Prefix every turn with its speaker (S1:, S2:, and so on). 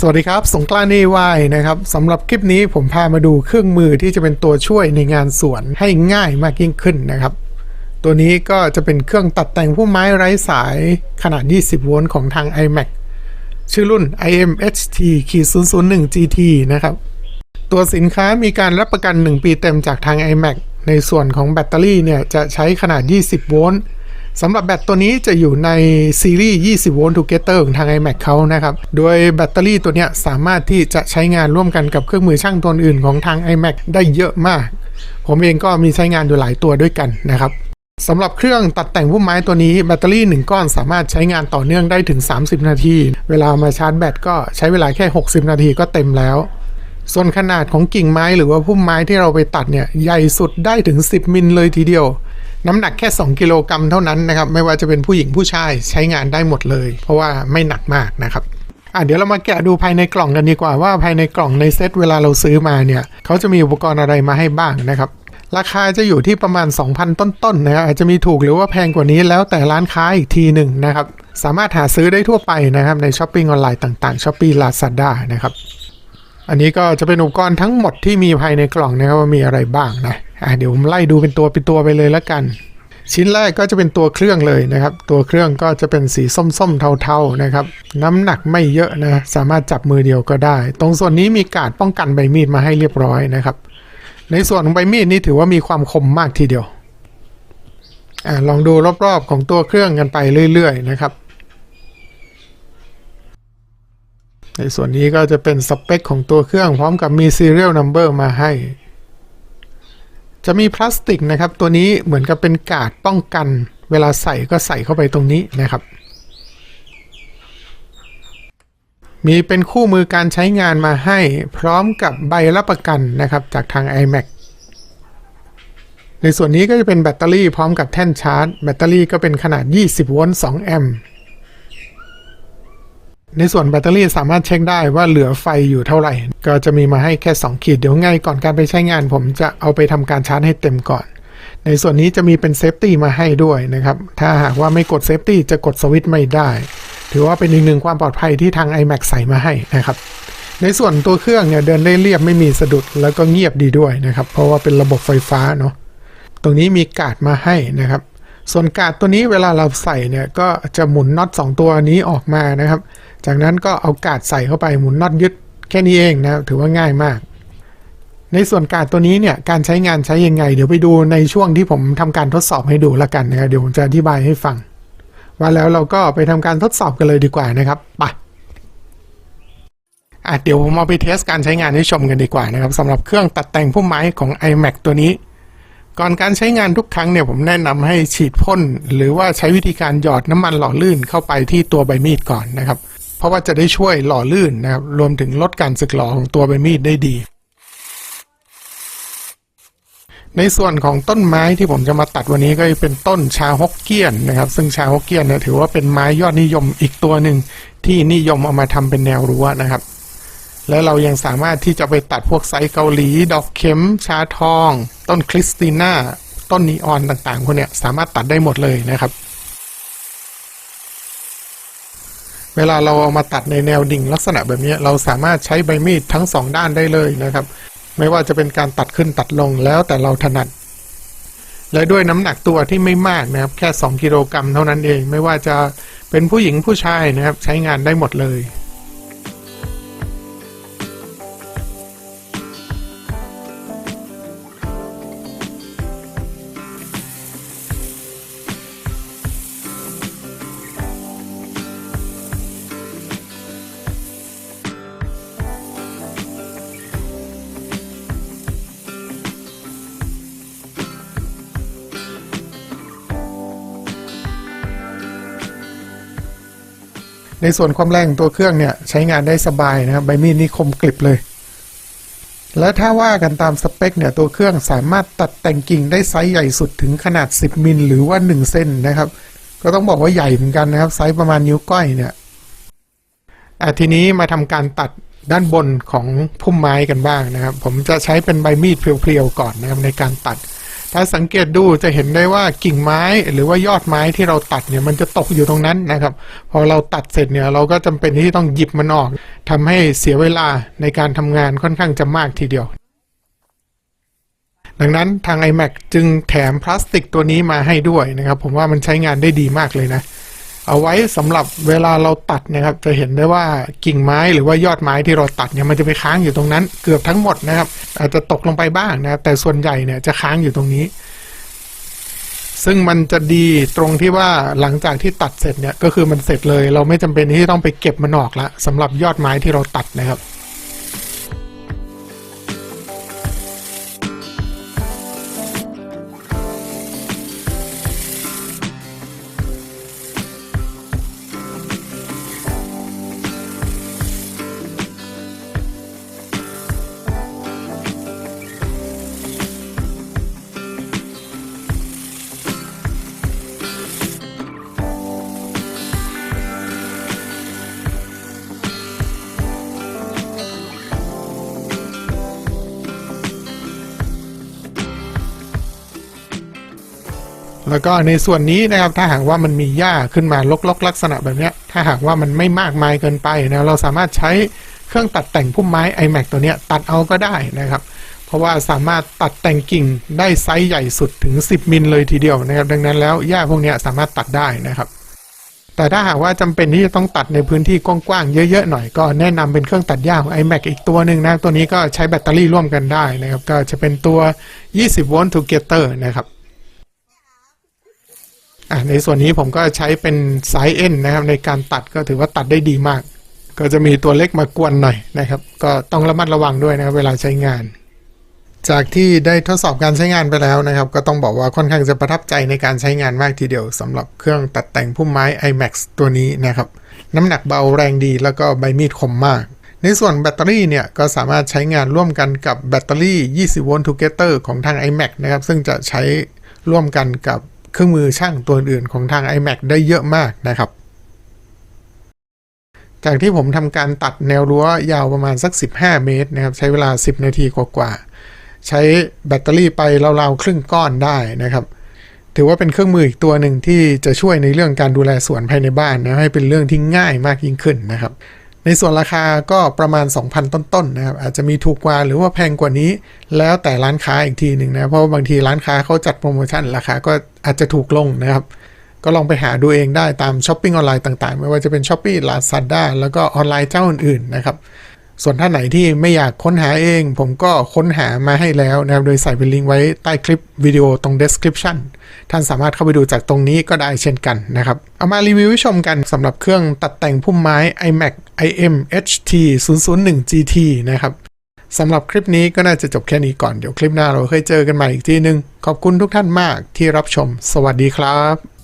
S1: สวัสดีครับ สงกรานต์เอวายนะครับสำหรับคลิปนี้ผมพามาดูเครื่องมือที่จะเป็นตัวช่วยในงานสวนให้ง่ายมากยิ่งขึ้นนะครับ ตัวนี้ก็จะเป็นเครื่องตัดแต่งพุ่มไม้ไร้สายขนาด 20 โวลต์ของทาง iMac ชื่อรุ่น IMHT 001 GT นะครับ ตัวสินค้ามีการรับประกัน 1 ปีเต็มจากทาง iMac ในส่วนของแบตเตอรี่เนี่ยจะใช้ขนาด 20 โวลต์ สำหรับแบตตัวนี้จะอยู่ในซีรีส์ 20 โวลต์ทูเกเตอร์ของทาง iMac เขานะครับ โดยแบตเตอรี่ตัวนี้สามารถที่จะใช้งานร่วมกันกับเครื่องมือช่างตัวอื่นของทาง iMac ได้เยอะมาก ผมเองก็มีใช้งานอยู่หลายตัวด้วยกันนะครับสำหรับเครื่องตัดแต่งพุ่มไม้ตัวนี้แบตเตอรี่ 1 ก้อนสามารถใช้งานต่อเนื่องได้ถึง 30 นาที เวลามาชาร์จแบตก็ใช้เวลาแค่ 60 นาทีก็เต็มแล้ว ส่วนขนาดของกิ่งไม้หรือว่าพุ่มไม้ที่เราไปตัดเนี่ยใหญ่สุดได้ถึง 10 มิลเลยทีเดียว น้ำหนักแค่ 2 กิโลกรัมเท่านั้นนะครับ ไม่ว่าจะเป็นผู้หญิงผู้ชายใช้งานได้หมดเลย เพราะว่าไม่หนักมากนะครับอะเดี๋ยวเรามาแกะดูภายในกล่องกันดีกว่าว่าภายในกล่องในเซตเวลาเราซื้อมาเนี่ยเขาจะมีอุปกรณ์อะไรมาให้บ้างนะครับราคาจะอยู่ที่ประมาณ 2,000 ต้นๆนะครับอาจจะมีถูกหรือว่าแพงกว่านี้แล้วแต่ร้านค้าอีกทีหนึ่งนะครับ สามารถหาซื้อได้ทั่วไปนะครับ ในช้อปปิ้งออนไลน์ต่างๆช้อปปี้ลาซาด้านะครับ อันนี้ก็จะเป็นอุปกรณ์ทั้งหมดที่มีภายในกล่องนะครับว่ามีอะไรบ้างนะ อะเดี๋ยวผมไล่ดูเป็นตัวเป็นตัวไปเลยแล้วกัน ชิ้นแรกก็จะเป็นตัวเครื่องเลยนะครับ ตัวเครื่องก็จะเป็นสีส้มๆเทาๆนะครับ น้ำหนักไม่เยอะนะ สามารถจับมือเดียวก็ได้ ตรงส่วนนี้มีการดป้องกันใบมีดมาให้เรียบร้อยนะครับ ในส่วนของใบมีดนี่ถือว่ามีความคมมากทีเดียวอ่าลองดูรอบๆของตัวเครื่องกันไปเรื่อยๆนะครับ ในส่วนนี้ก็จะเป็นสเปคของตัวเครื่องพร้อมกับมี serial number มาให้ จะมีพลาสติกนะครับ ตัวนี้เหมือนกับเป็นกาดป้องกัน เวลาใส่ก็ใส่เข้าไปตรงนี้นะครับ มีเป็นคู่มือการใช้งานมาให้พร้อมกับใบรับประกันนะครับ จากทาง iMac ในส่วนนี้ก็จะเป็นแบตเตอรี่พร้อมกับแท่นชาร์จ แบตเตอรี่ก็เป็นขนาด 20 โวลต์ 2 แอมป์ ในส่วนแบตเตอรี่สามารถเช็คได้ว่าเหลือไฟอยู่เท่าไหร่ ก็จะมีมาให้แค่ 2 ขีดเดี๋ยวง่ายก่อนการไปใช้งาน ผมจะเอาไปทำการชาร์จให้เต็มก่อน ในส่วนนี้จะมีเป็นเซฟตี้มาให้ด้วยนะครับ ถ้าหากว่าไม่กดเซฟตี้จะกดสวิตช์ไม่ได้ ถือว่าเป็นอีกหนึ่งความปลอดภัยที่ทาง iMac ใส่มาให้นะครับ ในส่วนตัวเครื่องเนี่ยเดินได้เรียบไม่มีสะดุดแล้วก็เงียบดีด้วยนะครับ เพราะว่าเป็นระบบไฟฟ้าเนาะ ตรงนี้มีการ์ดมาให้นะครับ ส่วนการ์ดตัวนี้เวลาเราใส่เนี่ยก็จะหมุนน็อต2ตัวนี้ออกมานะครับ จากนั้นก็เอากาดใส่เข้าไปหมุนน็อตยึดแค่นี้เองนะครับถือว่าง่ายมาก ในส่วนกาดตัวนี้เนี่ยการใช้งานใช้ยังไง เดี๋ยวไปดูในช่วงที่ผมทำการทดสอบให้ดูละกันนะครับเดี๋ยวผมจะอธิบายให้ฟัง ว่าแล้วเราก็ไปทำการทดสอบกันเลยดีกว่านะครับไปอะเดี๋ยวผมเอาไปเทสการใช้งานให้ชมกันดีกว่านะครับสำหรับเครื่องตัดแต่งพุ่มไม้ของ iMac ตัวนี้ ก่อนการใช้งานทุกครั้งเนี่ยผมแนะนำให้ฉีดพ่น หรือว่าใช้วิธีการหยอดน้ำมันหล่อลื่นเข้าไปที่ตัวใบมีดก่อนนะครับ เพราะว่าจะได้ช่วยหล่อลื่นนะครับ รวมถึงลดการสึกหลอของตัวใบมีดได้ดี ในส่วนของต้นไม้ที่ผมจะมาตัดวันนี้ก็เป็นต้นชาฮกเกี้ยนนะครับ ซึ่งชาฮกเกี้ยนเนี่ยถือว่าเป็นไม้ยอดนิยมอีกตัวหนึ่งที่นิยมเอามาทำเป็นแนวรั้วนะครับ แล้วเรายังสามารถที่จะไปตัดพวกไซเกาหลี ดอกเข็ม ชาทอง ต้นคริสติน่า ต้นนีออนต่างๆพวกเนี้ยสามารถตัดได้หมดเลยนะครับ เวลาเราเอามาตัดในแนวดิ่งลักษณะแบบนี้เราสามารถใช้ใบมีดทั้งสองด้านได้เลยนะครับ ไม่ว่าจะเป็นการตัดขึ้นตัดลงแล้วแต่เราถนัด และด้วยน้ำหนักตัวที่ไม่มากนะครับ แค่ 2 กิโลกรัมเท่านั้นเอง ไม่ว่าจะเป็นผู้หญิงผู้ชายนะครับ ใช้งานได้หมดเลย ในส่วนความแรงของตัวเครื่องเนี่ยใช้งานได้สบายนะครับใบมีดนี่คมกริบเลย และถ้าว่ากันตามสเปคเนี่ยตัวเครื่องสามารถตัดแต่งกิ่งได้ไซส์ใหญ่สุดถึงขนาด 10 มิลหรือว่า 1 เส้นนะครับ ก็ต้องบอกว่าใหญ่เหมือนกันนะครับไซส์ประมาณนิ้วก้อยเนี่ยอะทีนี้มาทำการตัดด้านบนของพุ่มไม้กันบ้างนะครับ ผมจะใช้เป็นใบมีดเพียวๆก่อนนะครับในการตัด ถ้าสังเกตดูจะเห็นได้ว่ากิ่งไม้หรือว่ายอดไม้ที่เราตัดเนี่ยมันจะตกอยู่ตรงนั้นนะครับ พอเราตัดเสร็จเนี่ยเราก็จำเป็นที่ต้องหยิบมันออกทำให้เสียเวลาในการทำงานค่อนข้างจะมากทีเดียว ดังนั้นทาง iMac จึงแถมพลาสติกตัวนี้มาให้ด้วยนะครับ ผมว่ามันใช้งานได้ดีมากเลยนะ เอาไว้สำหรับเวลาเราตัดนะครับ จะเห็นได้ว่ากิ่งไม้หรือว่ายอดไม้ที่เราตัดเนี่ยมันจะไปค้างอยู่ตรงนั้น เกือบทั้งหมดนะครับ อาจจะตกลงไปบ้างนะครับแต่ส่วนใหญ่เนี่ยจะค้างอยู่ตรงนี้ ซึ่งมันจะดีตรงที่ว่าหลังจากที่ตัดเสร็จเนี่ยก็คือมันเสร็จเลย เราไม่จำเป็นที่ต้องไปเก็บมันออกละสำหรับยอดไม้ที่เราตัดนะครับ แล้วก็ในส่วนนี้นะครับถ้าหากว่ามันมีหญ้าขึ้นมาลกๆลักษณะแบบนี้ถ้าหากว่ามันไม่มากมายเกินไปนะเราสามารถใช้เครื่องตัดแต่งพุ่มไม้ iMac ตัวนี้ตัดเอาก็ได้นะครับ เพราะว่าสามารถตัดแต่งกิ่งได้ไซส์ใหญ่สุดถึง 10 มิลเลยทีเดียวนะครับ ดังนั้นแล้วหญ้าพวกนี้สามารถตัดได้นะครับแต่ถ้าหากว่าจำเป็นที่จะต้องตัดในพื้นที่กว้างๆเยอะๆหน่อยก็แนะนำเป็นเครื่องตัดหญ้าของ iMac อีกตัวหนึ่งนะตัวนี้ก็ใช้แบตเตอรี่ร่วมกันได้นะครับ ก็จะเป็นตัว 20 โวลต์ Together นะครับ ในส่วนนี้ผมก็ใช้เป็นสายเอ็นนะครับ ในการตัดก็ถือว่าตัดได้ดีมาก ก็จะมีตัวเล็กมากวนหน่อยนะครับ ก็ต้องระมัดระวังด้วยนะครับเวลาใช้งาน จากที่ได้ทดสอบการใช้งานไปแล้วนะครับ ก็ต้องบอกว่าค่อนข้างจะประทับใจในการใช้งานมากทีเดียวสำหรับเครื่องตัดแต่งพุ่มไม้ iMax ตัวนี้นะครับ น้ำหนักเบาแรงดีแล้วก็ใบมีดคมมากในส่วนแบตเตอรี่เนี่ยก็สามารถใช้งานร่วมกันกับแบตเตอรี่ 20 โวลต์ Together ของทาง iMac นะครับ ซึ่งจะใช้ร่วมกันกับ เครื่องมือช่างตัวอื่นของทาง iMac ได้เยอะมากนะครับ จากที่ผมทำการตัดแนวรั้วยาวประมาณสัก 15 เมตรนะครับ ใช้เวลา 10 นาทีกว่าๆใช้แบตเตอรี่ไปราวๆครึ่งก้อนได้นะครับ ถือว่าเป็นเครื่องมืออีกตัวหนึ่งที่จะช่วยในเรื่องการดูแลสวนภายในบ้านนะให้เป็นเรื่องที่ง่ายมากยิ่งขึ้นนะครับ ในส่วนราคาก็ประมาณ 2,000 ต้นๆนะครับอาจจะมีถูกกว่าหรือว่าแพงกว่านี้ แล้วแต่ร้านค้าอีกทีหนึ่งนะเพราะาบางทีร้านค้าเขาจัดโปรโมชั่นราคาก็อาจจะถูกลงนะครับก็ลองไปหาดูเองได้ตามช้อปปิ้งออนไลน์ต่างๆ ไม่ว่าจะเป็น s h อ p e e Lazada แล้วก็ออนไลน์เจ้าอื่นๆนะครับ ส่วนท่านไหนที่ไม่อยากค้นหาเอง ผมก็ค้นหามาให้แล้วนะครับ โดยใส่เป็นลิงก์ไว้ใต้คลิปวิดีโอตรง description ท่านสามารถเข้าไปดูจากตรงนี้ก็ได้เช่นกันนะครับ เอามารีวิวชมกันสำหรับเครื่องตัดแต่งพุ่มไม้ iMac IM HT 001 GT นะครับสำหรับคลิปนี้ก็น่าจะจบแค่นี้ก่อน เดี๋ยวคลิปหน้าเราเคยเจอกันใหม่อีกทีนึง ขอบคุณทุกท่านมากที่รับชม สวัสดีครับ